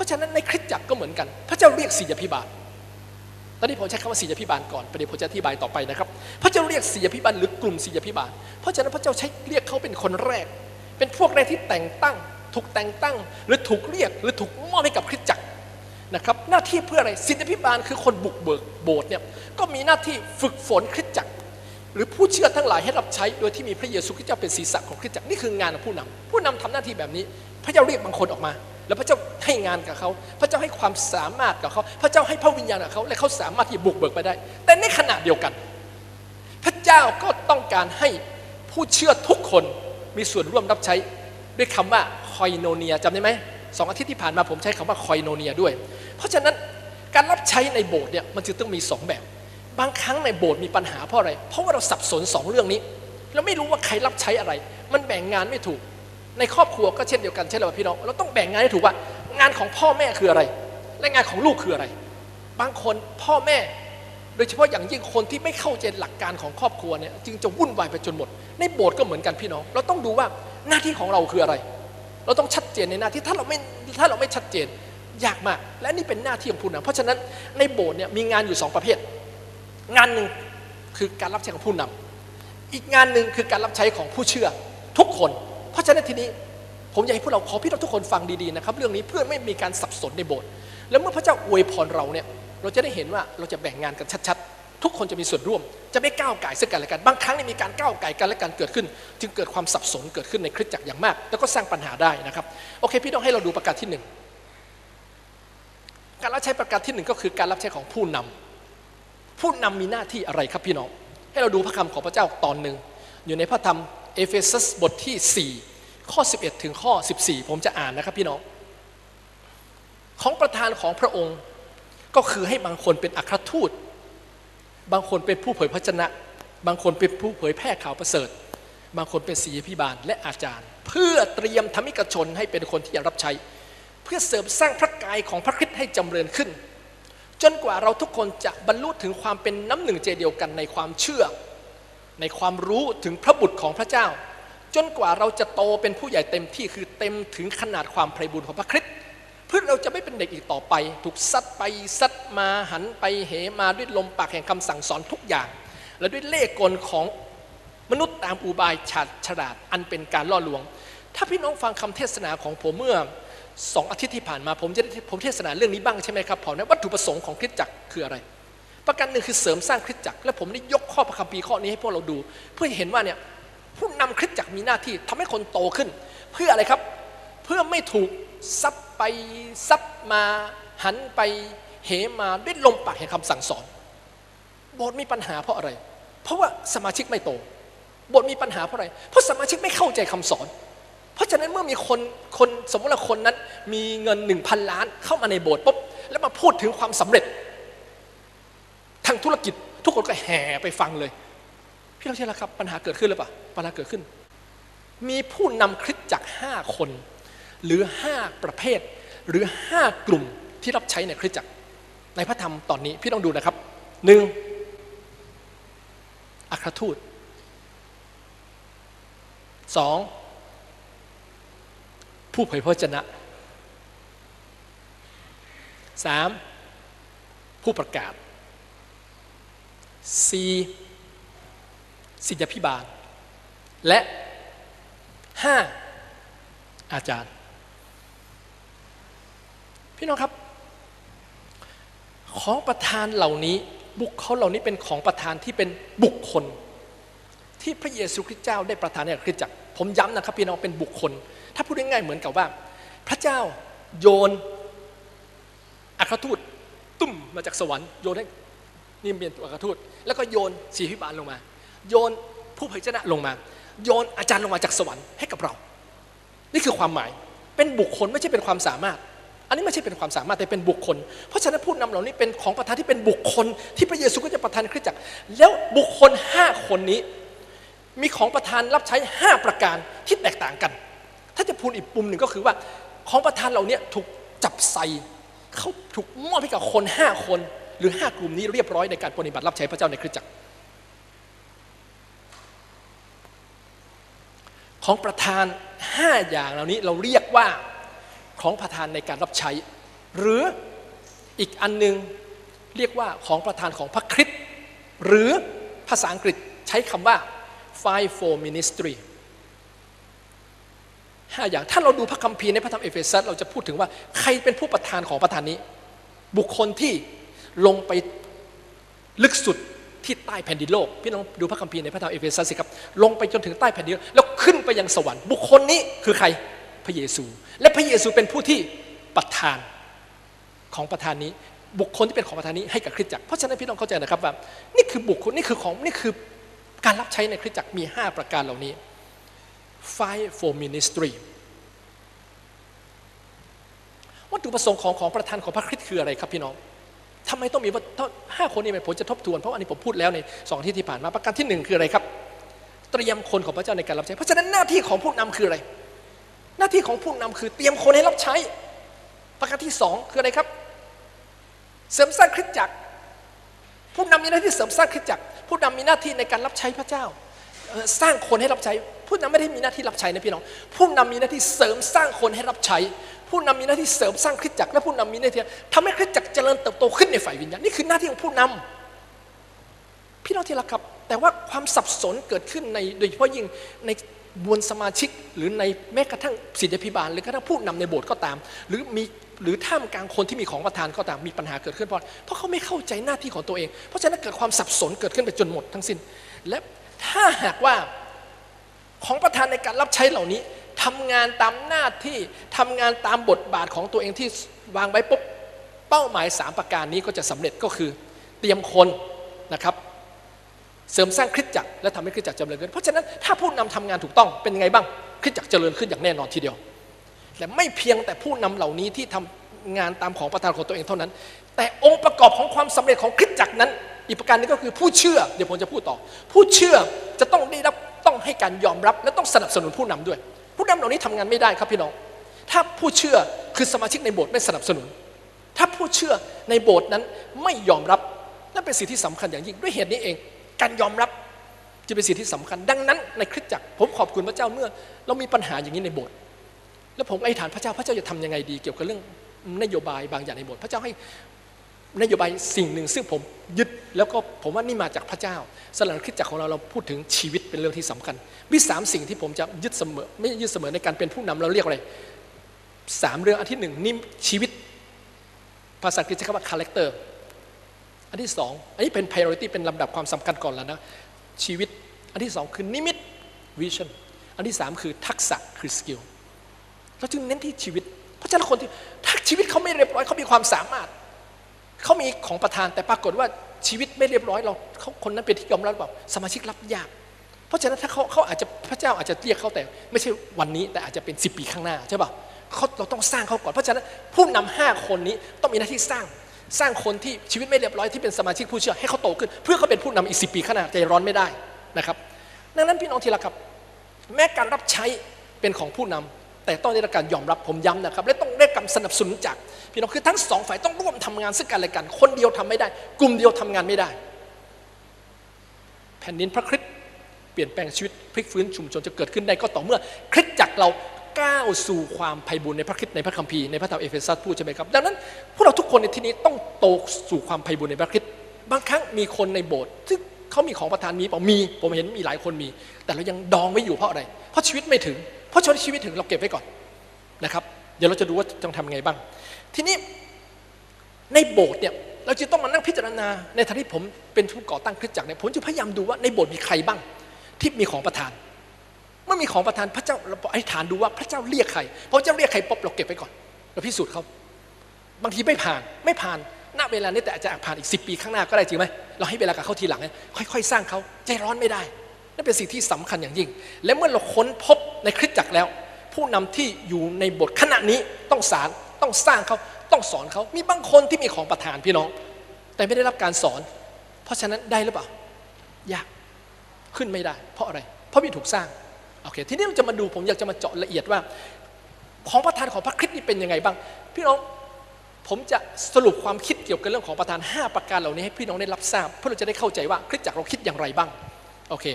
ราะฉะนั้นในคริสตจักรก็เหมือนกัน พระเจ้าเรียกศิษยพิบาลตอนนี้ผมใช้คำว่าศิษยพิบาลก่อนประเดี๋ยวผมจะอธิบายต่อไปนะครับ พระเจ้าเรียกศิษยพิบาลหรือกลุ่มศิษยพิบาล เพราะฉะนั้นพระเจ้าใช้เรียกเขาเป็นคนแรก เป็นพวกแรกที่แต่งตั้ง ถูกแต่งตั้ง หรือถูกเรียกหรือถูกมอบให้กับคริสตจักรนะครับ หน้าที่เพื่ออะไรศิษยพิบาลคือคนบุกเบิกโบสถ์เนี่ยก็มีหน้าที่ฝึกฝนคริสตจักร หรือผู้เชื่อทั้งหลายให้รับใช้โดยที่มีพระเยซูคริสต์เจ้าเป็นศีรษะของคริสตจักรนี่คืองานของผู้นำผู้นำทำหน้าที่แบบนี้ พระเจ้าเรียกบางคนออกมา แล้วพระเจ้าให้งานกับเขา พระเจ้าให้ความสามารถกับเขา พระเจ้าให้พระวิญญาณกับเขา และเขาสามารถที่จะบุกเบิกไปได้ แต่ในขณะเดียวกัน พระเจ้าก็ต้องการให้ผู้เชื่อทุกคนมีส่วนร่วมรับใช้ด้วยคำว่าคอยโนเนียจำได้ไหมสองอาทิตย์ที่ผ่านมาผมใช้คำว่าคอยโนเนียด้วย เพราะฉะนั้นการรับใช้ในโบสถ์เนี่ยมันจึงต้องมีสองแบบ บางครั้งในโบสถ์มีปัญหาเพราะอะไร เพราะว่าเราสับสนสองเรื่องนี้ เราไม่รู้ว่าใครรับใช้อะไร มันแบ่งงานไม่ถูก ในครอบครัวก็เช่นเดียวกันใช่ไหมพี่น้องเราต้องแบ่งงานให้ถูกว่างานของพ่อแม่คืออะไร และงานของลูกคืออะไร บางคนพ่อแม่ โดยเฉพาะอย่างยิ่งคนที่ไม่เข้าใจหลักการของครอบครัวเนี่ยจึงจะวุ่นวายไปจนหมด ในโบสถ์ก็เหมือนกันพี่น้อง เราต้องดูว่าหน้าที่ของเราคืออะไร เราต้องชัดเจนในหน้าที่ถ้าเราไม่ถ้าเราไม่ชัดเจนยากมาก และนี่เป็นหน้าที่ของผู้นำเพราะฉะนั้นในโบสถ์เนี่ยมีงานอยู่สองประเภท งานหนึ่งคือการรับใช้ของผู้นำอีกงานหนึ่งคือการรับใช้ของผู้เชื่อทุกคน เพราะฉะนั้นทีนี้ผมอยากให้พวกเราขอพี่เราทุกคนฟังดีๆนะครับ เรื่องนี้เพื่อไม่มีการสับสนในโบสถ์แล้วเมื่อพระเจ้าอวยพรเราเนี่ยเราจะได้เห็นว่าเราจะแบ่งงานกันชัดๆ ทุกคนจะมีส่วนร่วม จะไม่ก้าวไก่ซึ่งกันและกัน บางครั้งเนี่ยมีการก้าวไก่กันและกันเกิดขึ้น จึงเกิดความสับสนเกิดขึ้นในคริสตจักรอย่างมาก แล้วก็สร้างปัญหาได้นะครับโอเค พี่ต้องให้เราดูประการที่หนึ่งการรับใช้ประการที่หนึ่งก็คือการรับใช้ของผู้นำผู้นำมีหน้าที่อะไรครับพี่น้อง ให้เราดูพระคำของพระเจ้าตอนหนึ่งอยู่ในพระธรรม เอเฟซัสบทที่ 4 ข้อ 11 ถึงข้อ 14 ผมจะอ่านนะครับพี่น้อง ของประธานของพระองค์ก็คือให้บางคนเป็นอัครทูต บางคนเป็นผู้เผยพระชนะ บางคนเป็นผู้เผยแพร่ข่าวประเสริฐ บางคนเป็นศิษยพิบาลและอาจารย์ เพื่อเตรียมธรรมิกชนให้เป็นคนที่จะรับใช้ เพื่อเสริมสร้างพระกายของพระคริสต์ให้จำเริญขึ้น จนกว่าเราทุกคนจะบรรลุถึงความเป็นน้ำหนึ่งใจเดียวกันในความเชื่อ ในความรู้ถึงพระบุตรของพระเจ้า จนกว่าเราจะโตเป็นผู้ใหญ่เต็มที่คือเต็มถึงขนาดความไพบุญของพระคริสต์เพื่อเราจะไม่เป็นเด็กอีกต่อไป ถูกซัดไปซัดมาหันไปเหมาด้วยลมปากแห่งคำสั่งสอนทุกอย่าง และด้วยเล่ห์กลของมนุษย์ตามอุบายฉาดฉลาดอันเป็นการล่อลวง ถ้าพี่น้องฟังคำเทศนาของผมเมื่อสองอาทิตย์ที่ผ่านมา ผมจะผมเทศนาเรื่องนี้บ้างใช่ไหมครับผมนะวัตถุประสงค์ของคริสตจักรคืออะไร ประการหนึ่งคือเสริมสร้างคริสตจักร และผมได้ยกข้อพระคัมภีร์ข้อนี้ให้พวกเราดู เพื่อเห็นว่าเนี่ยผู้นำคริสตจักรมีหน้าที่ทำให้คนโตขึ้น เพื่ออะไรครับ เพื่อไม่ถูกซับไปซับมาหันไปเหมาด้วยลมปากแห่งคำสั่งสอน โบสถ์มีปัญหาเพราะอะไร เพราะว่าสมาชิกไม่โต โบสถ์มีปัญหาเพราะอะไร เพราะสมาชิกไม่เข้าใจคำสอน เพราะฉะนั้นเมื่อมีคนคนสมมติว่าคนนั้น มีเงินหนึ่งพันล้านเข้ามาในโบสถ์ปุ๊บแล้วมาพูดถึงความสำเร็จ ธุรกิจ ทุกคนก็แห่ไปฟังเลย พี่เราเชื่อแล้วครับปัญหาเกิดขึ้นหรือเปล่าปัญหาเกิดขึ้น มีผู้นำคริสตจักรห้าคน หรือห้าประเภท หรือห้ากลุ่มที่รับใช้ในคริสตจักร ในพระธรรมตอนนี้พี่ต้องดูนะครับหนึ่งอัครทูตสองผู้เผยพระวจนะสามผู้ประกาศ สี่ศิษยพิบาล และห้าอาจารย์ พี่น้องครับ ของประธานเหล่านี้บุคคลเหล่านี้เป็นของประธานที่เป็นบุคคล ที่พระเยซูคริสต์เจ้าได้ประทานให้กับคริสตจักรผมย้ำนะครับพี่น้องเป็นบุคคล ถ้าพูดง่ายๆเหมือนกับว่า พระเจ้าโยนอัครทูตตุ้มมาจากสวรรค์โยนให้ นี่เป็นอัครทูตแล้วก็โยนสีพิบาลลงมา โยนผู้เผยชนะลงมา โยนอาจารย์ลงมาจากสวรรค์ให้กับเรา นี่คือความหมายเป็นบุคคลไม่ใช่เป็นความสามารถ อันนี้ไม่ใช่เป็นความสามารถแต่เป็นบุคคล เพราะฉะนั้นผู้นำเหล่านี้เป็นของประธานที่เป็นบุคคล ที่พระเยซูก็จะประทานคริสตจักร แล้วบุคคลห้าคนนี้ มีของประธานรับใช้ห้าประการที่แตกต่างกัน ถ้าจะพูดอีกปุ่มหนึ่งก็คือว่าของประธานเหล่านี้ถูกจับใส่เขาถูกมอบให้กับคนห้าคน หรือห้ากลุ่มนี้เรียบร้อยในการปฏิบัติรับใช้พระเจ้าในคริสตจักร ของประธานห้าอย่างเหล่านี้เราเรียกว่าของประธานในการรับใช้ หรืออีกอันหนึงเรียกว่าของประธานของพระคริสต์หรือภาษาอังกฤษใช้คำว่า five for ministry ห้าอย่างถ้าเราดูพระคัมภีร์ในพระธรรมเอเฟซัสเราจะพูดถึงว่าใครเป็นผู้ประธานของประธานนี้ บุคคลที่ ลงไปลึกสุดที่ใต้แผ่นดินโลก พี่น้องดูพระคัมภีร์ในพระธรรมเอเฟซัสสิครับ ลงไปจนถึงใต้แผ่นดินโลกแล้วขึ้นไปยังสวรรค์บุคคลนี้คือใครพระเยซู และพระเยซูเป็นผู้ที่ประทานของประธานนี้บุคคลที่เป็นของประธานนี้ให้กับคริสตจักร เพราะฉะนั้นพี่น้องเข้าใจนะครับว่า นี่คือบุคคลนี่คือของนี่คือการรับใช้ในคริสตจักรมี 5 ประการเหล่านี้ five for ministry วัตถุประสงค์ของของประธานของพระคริสต์คืออะไรครับพี่น้อง ทำไมต้องมีว่าห้าคนนี้ผมจะทบทวนเพราะอันนี้ผมพูดแล้วในสองที่ที่ผ่านมาประการที่หนึ่งคืออะไรครับ เตรียมคนของพระเจ้าในการรับใช้ เพราะฉะนั้นหน้าที่ของผู้นำคืออะไร หน้าที่ของผู้นำคือเตรียมคนให้รับใช้ ประการที่สองคืออะไรครับ เสริมสร้างคริสตจักร ผู้นำมีหน้าที่เสริมสร้างคริสตจักร ผู้นำมีหน้าที่ในการรับใช้พระเจ้า สร้างคนให้รับใช้ ผู้นำไม่ได้มีหน้าที่รับใช้นะพี่น้อง ผู้นำมีหน้าที่เสริมสร้างคนให้รับใช้ ผู้นำมีหน้าที่เสริมสร้างคริสตจักรและผู้นำมีหน้าที่ทำให้คริสตจักรเจริญเติบโตขึ้นในฝ่ายวิญญาณนี่คือหน้าที่ของผู้นำพี่น้องที่รักครับ แต่ว่าความสับสนเกิดขึ้นในโดยเฉพาะยิ่งในมวลสมาชิกหรือในแม้กระทั่งศิษยาภิบาล หรือกระทั่งผู้นำในโบสถ์ก็ตาม หรือมีหรือท่ามกลางคนที่มีของประทานก็ตามมีปัญหาเกิดขึ้นเพราะเพราะเขาไม่เข้าใจหน้าที่ของตัวเอง เพราะฉะนั้นเกิดความสับสนเกิดขึ้นไปจนหมดทั้งสิ้น และ ถ้าหากว่าของประธานในการรับใช้เหล่านี้ทำงานตามหน้าที่ทำงานตามบทบาทของตัวเองที่วางไว้ปุ๊บเป้าหมาย 3 ประการนี้ก็จะสำเร็จก็คือ เตรียมคนนะครับ เสริมสร้างคริสตจักรและทำให้คริสตจักรเจริญขึ้นเพราะฉะนั้นถ้าผู้นำทำงานถูกต้องเป็นยังไงบ้างคริสตจักรเจริญขึ้นอย่างแน่นอนทีเดียวและไม่เพียงแต่ผู้นำเหล่านี้ที่ทำงานตามของประธานของตัวเองเท่านั้น แต่องค์ประกอบของความสำเร็จของคริสตจักรนั้น อีกประการหนึงก็คือผู้เชื่อเดี๋ยวผมจะพูดต่อ ผู้เชื่อจะต้องได้รับต้องให้การยอมรับและต้องสนับสนุนผู้นำด้วย ผู้นำเหล่านี้ทำงานไม่ได้ครับพี่น้อง ถ้าผู้เชื่อคือสมาชิกในโบสถ์ไม่สนับสนุน ถ้าผู้เชื่อในโบสถ์นั้นไม่ยอมรับนั่นเป็นสิ่งที่สำคัญอย่างยิ่งด้วยเหตุนี้เอง การยอมรับจะเป็นสิ่งที่สำคัญ ดังนั้นในคริสตจักรผมขอบคุณพระเจ้าเมื่อ เรามีปัญหาอย่างนี้ในโบสถ์แล้วผมไอธิษฐานพระเจ้าพระเจ้าจะทำยังไงดี เกี่ยวกับเรื่องนโยบายบางอย่างในโบสถ์พระเจ้าให้ นโยบายสิ่งหนึ่งซึ่งผมยึดแล้วก็ผมว่านี่มาจากพระเจ้าสำหรับคริสตจักรของเราเราพูดถึงชีวิตเป็นเรื่องที่สำคัญมีสามสิ่งที่ผมจะยึดเสมอไม่ยึดเสมอในการเป็นผู้นำเราเรียกอะไรสามเรื่องอันที่หนึ่งนี่ชีวิตภาษาอังกฤษใช้คำว่า character อันที่สองอันนี้เป็น priority เป็นลำดับความสำคัญก่อนแล้วนะชีวิตอันที่สองคือนิมิต vision อันที่สามคือทักษะคือ skill เราจึงเน้นที่ชีวิต เพราะฉะนั้นคนที่ถ้าชีวิตเขาไม่เรียบร้อยเขามีความสามารถ เขามีของประทานแต่ปรากฏว่าชีวิตไม่เรียบร้อยเราเขาคนนั้นเป็นที่ยอมรับหรือเปล่าสมาชิกรับยาก เพราะฉะนั้นถ้าเขาเขาอาจจะพระเจ้าอาจจะเรียกเขาแต่ ไม่ใช่วันนี้แต่อาจจะเป็นสิปีข้างหน้าใช่ป่ะเขาเราต้องสร้างเขาก่อนเพราะฉะนั้นผู้นำห้าคนนี้ต้องมีหน้าที่สร้างสร้างคนที่ชีวิตไม่เรียบร้อยที่เป็นสมาชิกผู้เชื่อให้เขาโตขึ้น เพื่อเขาเป็นผู้นำอีกสิปีข้างหน้าใจร้อนไม่ได้นะครับ ดังนั้นพี่น้องที่รักครับ แม้การรับใช้เป็นของผู้นำ แต่ต้องได้รับการยอมรับผมย้ำนะครับ และต้องได้การสนับสนุนจากพี่น้องคือทั้งสองฝ่ายต้องร่วมทำงานซึ่งกันและกัน คนเดียวทำไม่ได้ กลุ่มเดียวทำงานไม่ได้ แผ่นดินพระคริสต์เปลี่ยนแปลงชีวิตพลิกฟื้นชุมชนจะเกิดขึ้นได้ก็ต่อเมื่อคริสตจักรเราก้าวสู่ความไพ่บุญในพระคริสต์ในพระคัมภีร์ในพระธรรมเอเฟซัสพูดใช่ไหมครับ ดังนั้นพวกเราทุกคนในที่นี้ต้องโตสู่ความไพ่บุญในพระคริสต์บางครั้งมีคนในโบสถ์ที่เขามีของประทานมีเปล่ามี ผมเห็นมีหลายคนมี แต่เรายังดองไว้อยู่เพราะอะไร เพราะชีวิตไม่ถึง เพราะชีวิตถึงเราเก็บไว้ก่อนนะครับ เดี๋ยวเราจะดูว่าต้องทำไงบ้าง ทีนี้ในโบสถ์เนี่ยเราจะต้องมานั่งพิจารณาในฐานะที่ผมเป็นผู้ก่อตั้งคริสตจักรเนี่ยผมจะพยายามดูว่าในโบสถ์มีใครบ้าง ที่มีของประทานเมื่อมีของประทานพระเจ้าเราอธิษฐานดูว่าพระเจ้าเรียกใครพอพระเจ้าเรียกใครป๊บเราเก็บไว้ก่อนเราพิสูจน์เขาบางทีไม่ผ่านไม่ผ่านณเวลานี้แต่อาจจะผ่านอีกสิปีข้างหน้าก็ได้จริงไหมเราให้เวลากับเขาทีหลังค่อยๆ สร้างเขาใจร้อนไม่ได้ นั่นเป็นสิ่งที่สำคัญอย่างยิ่ง และเมื่อเราค้นพบในคริสตจักรแล้ว ผู้นำที่อยู่ในบทขณะนี้ต้องสารต้องสร้างเขาต้องสอนเขามีบางคนที่มีของประทานพี่น้อง แต่ไม่ได้รับการสอน เพราะฉะนั้นได้หรือเปล่ายากขึ้นไม่ได้ เพราะอะไร เพราะไม่ถูกสร้างโอเคทีนี้เราจะมาดูผมอยากจะมาเจาะละเอียดว่า ของประทานของพระคริสต์นี่เป็นยังไงบ้าง พี่น้องผมจะสรุปความคิดเกี่ยวกับเรื่องของประทาน 5 ประการเหล่านี้ให้พี่น้องได้รับทราบ เพื่อเราจะได้เข้าใจว่าคริสตจักรเราคิดอย่างไรบ้าง โอเค